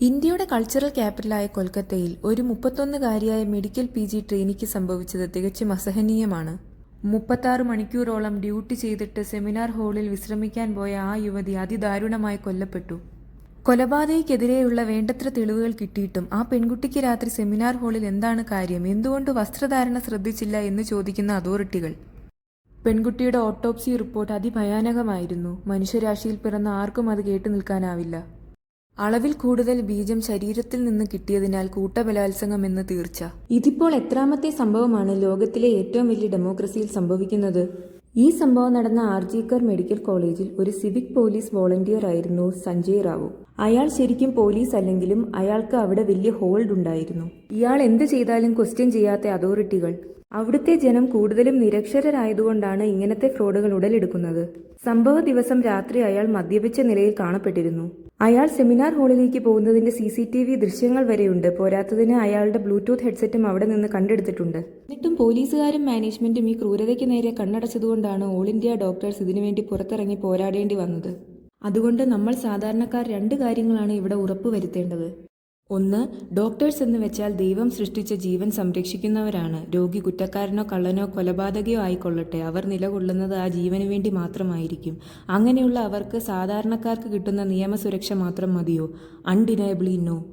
ഇന്ത്യയുടെ കൾച്ചറൽ ക്യാപിറ്റലായ കൊൽക്കത്തയിൽ ഒരു മുപ്പത്തൊന്നുകാരിയായ മെഡിക്കൽ പി ജി ട്രെയിനിക്ക് സംഭവിച്ചത് തികച്ചും അസഹനീയമാണ്. മുപ്പത്താറ് മണിക്കൂറോളം ഡ്യൂട്ടി ചെയ്തിട്ട് സെമിനാർ ഹാളിൽ വിശ്രമിക്കാൻ പോയ ആ യുവതി അതിദാരുണമായി കൊല്ലപ്പെട്ടു. കൊലപാതകയ്ക്കെതിരെയുള്ള വേണ്ടത്ര തെളിവുകൾ കിട്ടിയിട്ടും ആ പെൺകുട്ടിക്ക് രാത്രി സെമിനാർ ഹാളിൽ എന്താണ് കാര്യം എന്തുകൊണ്ട് വസ്ത്രധാരണ ശ്രദ്ധിച്ചില്ല എന്ന് ചോദിക്കുന്ന അതോറിറ്റികൾ. പെൺകുട്ടിയുടെ ഓട്ടോപ്സി റിപ്പോർട്ട് അതിഭയാനകമായിരുന്നു. മനുഷ്യരാശിയിൽ പിറന്ന ആർക്കും അത് കേട്ടു നിൽക്കാനാവില്ല അളവിൽ കൂടുതൽ ബീജം ശരീരത്തിൽ നിന്ന് കിട്ടിയതിനാൽ കൂട്ടബലാത്സംഗം എന്ന് തീർച്ച. ഇതിപ്പോൾ എത്രാമത്തെ സംഭവമാണ് ലോകത്തിലെ ഏറ്റവും വലിയ ഡെമോക്രസിയിൽ സംഭവിക്കുന്നത്. ഈ സംഭവം നടന്ന ആർജിക്കർ മെഡിക്കൽ കോളേജിൽ ഒരു സിവിക് പോലീസ് വോളണ്ടിയർ ആയിരുന്നു സഞ്ജയ് റാവു. അയാൾ ശരിക്കും പോലീസ് അല്ലെങ്കിലും അയാൾക്ക് അവിടെ വലിയ ഹോൾഡ് ഉണ്ടായിരുന്നു. ഇയാൾ എന്ത് ചെയ്താലും ക്വസ്റ്റ്യൻ ചെയ്യാത്ത അതോറിറ്റികൾ. അവിടുത്തെ ജനം കൂടുതലും നിരക്ഷരരായതുകൊണ്ടാണ് ഇങ്ങനത്തെ ഫ്രോഡുകൾ ഉടലെടുക്കുന്നത്. സംഭവ ദിവസം രാത്രി അയാൾ മദ്യപിച്ച നിലയിൽ കാണപ്പെട്ടിരുന്നു. അയാൾ സെമിനാർ ഹാളിലേക്ക് പോകുന്നതിന്റെ സി സി ടി വി ദൃശ്യങ്ങൾ വരെയുണ്ട്. പോരാത്തതിന് അയാളുടെ ബ്ലൂടൂത്ത് ഹെഡ്സെറ്റും അവിടെ നിന്ന് കണ്ടെടുത്തിട്ടുണ്ട്. എന്നിട്ടും പോലീസുകാരും മാനേജ്മെന്റും ഈ ക്രൂരതയ്ക്ക് നേരെ കണ്ണടച്ചതുകൊണ്ടാണ് ഓൾ ഇന്ത്യ ഡോക്ടേഴ്സ് ഇതിനുവേണ്ടി പുറത്തിറങ്ങി പോരാടേണ്ടി വന്നത്. അതുകൊണ്ട് നമ്മൾ സാധാരണക്കാർ രണ്ട് കാര്യങ്ങളാണ് ഇവിടെ ഉറപ്പുവരുത്തേണ്ടത്. ഒന്ന് ഡോക്ടേഴ്സ് എന്ന് വെച്ചാൽ ദൈവം സൃഷ്ടിച്ച ജീവൻ സംരക്ഷിക്കുന്നവരാണ്. രോഗി കുറ്റക്കാരനോ കള്ളനോ കൊലപാതകയോ ആയിക്കൊള്ളട്ടെ. അവർ നിലകൊള്ളുന്നത് ആ ജീവന് വേണ്ടി മാത്രമായിരിക്കും. അങ്ങനെയുള്ള അവർക്ക് സാധാരണക്കാർക്ക് കിട്ടുന്ന നിയമസുരക്ഷ മാത്രം മതിയോ? അൺഡിനയബിളി നോ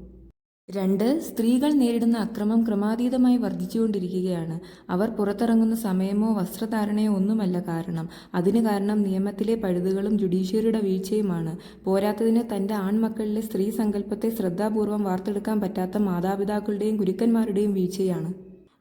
രണ്ട് സ്ത്രീകൾ നേരിടുന്ന അക്രമം ക്രമാതീതമായി വർദ്ധിച്ചുകൊണ്ടിരിക്കുകയാണ്. അവർ പുറത്തിറങ്ങുന്ന സമയമോ വസ്ത്രധാരണയോ ഒന്നുമല്ല കാരണം. അതിന് കാരണം നിയമത്തിലെ പഴുതുകളും ജുഡീഷ്യറിയുടെ വീഴ്ചയുമാണ്. പോരാത്തതിന് തന്റെ ആൺമക്കളിലെ സ്ത്രീ സങ്കല്പത്തെ ശ്രദ്ധാപൂർവം വാർത്തെടുക്കാൻ പറ്റാത്ത മാതാപിതാക്കളുടെയും ഗുരുക്കന്മാരുടെയും വീഴ്ചയാണ്.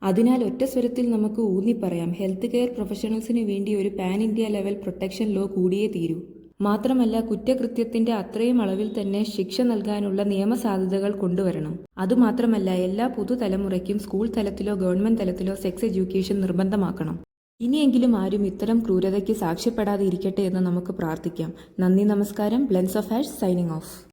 അതിനാൽ ഒറ്റ സ്വരത്തിൽ നമുക്ക് ഊന്നിപ്പറയാം. ഹെൽത്ത് കെയർ പ്രൊഫഷണൽസിന് വേണ്ടി ഒരു pan India level protection law കൂടിയേ തീരൂ. മാത്രമല്ല കുറ്റകൃത്യത്തിന്റെ അത്രയും അളവിൽ തന്നെ ശിക്ഷ നൽകാനുള്ള നിയമസാധ്യതകൾ കൊണ്ടുവരണം. അതുമാത്രമല്ല എല്ലാ പുതുതലമുറയ്ക്കും സ്കൂൾ തലത്തിലോ ഗവൺമെന്റ് തലത്തിലോ സെക്സ് എഡ്യൂക്കേഷൻ നിർബന്ധമാക്കണം. ഇനിയെങ്കിലും ആരും ഇത്തരം ക്രൂരതയ്ക്ക് സാക്ഷ്യപ്പെടാതെ ഇരിക്കട്ടെ എന്ന് നമുക്ക് പ്രാർത്ഥിക്കാം. നന്ദി നമസ്കാരം. Blessen of Ash signing off.